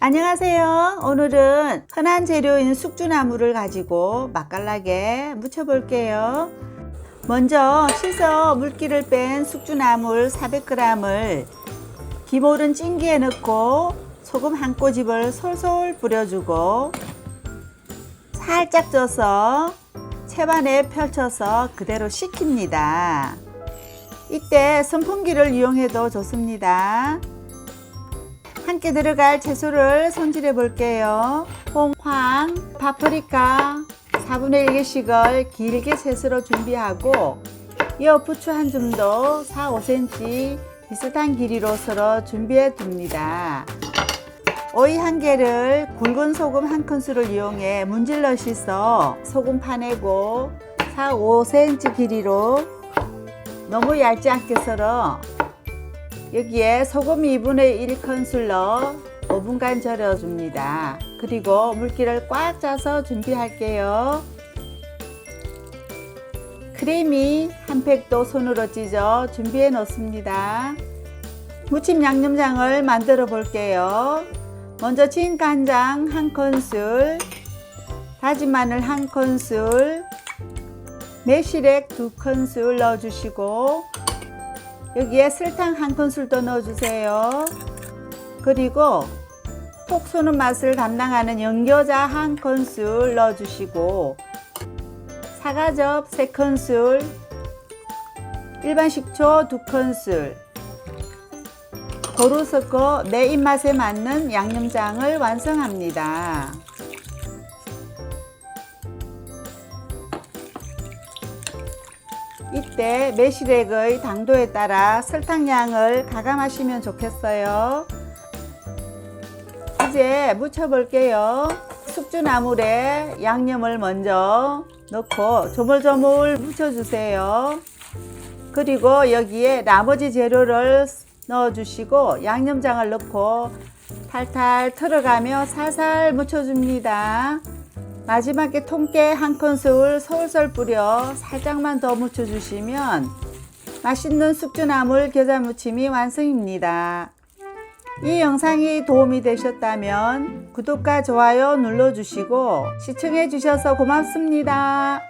안녕하세요. 오늘은 흔한 재료인 숙주나물을 가지고 맛깔나게 무쳐 볼게요. 먼저 씻어 물기를 뺀 숙주나물 400g을 기모른 찜기에 넣고 소금 한 꼬집을 솔솔 뿌려주고 살짝 쪄서 채반에 펼쳐서 그대로 식힙니다. 이때 선풍기를 이용해도 좋습니다. 함께 들어갈 채소를 손질해 볼게요. 홍황, 파프리카 4분의 1개씩을 길게 채썰어 준비하고 이어 부추 한 줌도 4, 5cm 비슷한 길이로 썰어 준비해 둡니다. 오이 한 개를 굵은 소금 한 큰술을 이용해 문질러 씻어 소금 파내고 4, 5cm 길이로 너무 얇지 않게 썰어 여기에 소금 2분의 1 큰술 넣어 5분간 절여줍니다. 그리고 물기를 꽉 짜서 준비할게요. 크림이 한 팩도 손으로 찢어 준비해 놓습니다. 무침 양념장을 만들어 볼게요. 먼저 진 간장 한 큰술, 다진 마늘 한 큰술, 매실액 두 큰술 넣어주시고 여기에 설탕 한 큰술 더 넣어주세요. 그리고 톡 쏘는 맛을 담당하는 연겨자 한 큰술 넣어주시고 사과즙 세 큰술, 일반 식초 두 큰술, 고루 섞어 내 입맛에 맞는 양념장을 완성합니다. 이때 매실액의 당도에 따라 설탕량을 가감하시면 좋겠어요. 이제 무쳐볼게요. 숙주나물에 양념을 먼저 넣고 조물조물 무쳐주세요. 그리고 여기에 나머지 재료를 넣어주시고 양념장을 넣고 탈탈 털어가며 살살 무쳐줍니다. 마지막에 통깨 한 큰술 솔솔 뿌려 살짝만 더 묻혀주시면 맛있는 숙주나물 겨자무침이 완성입니다. 이 영상이 도움이 되셨다면 구독과 좋아요 눌러주시고 시청해 주셔서 고맙습니다.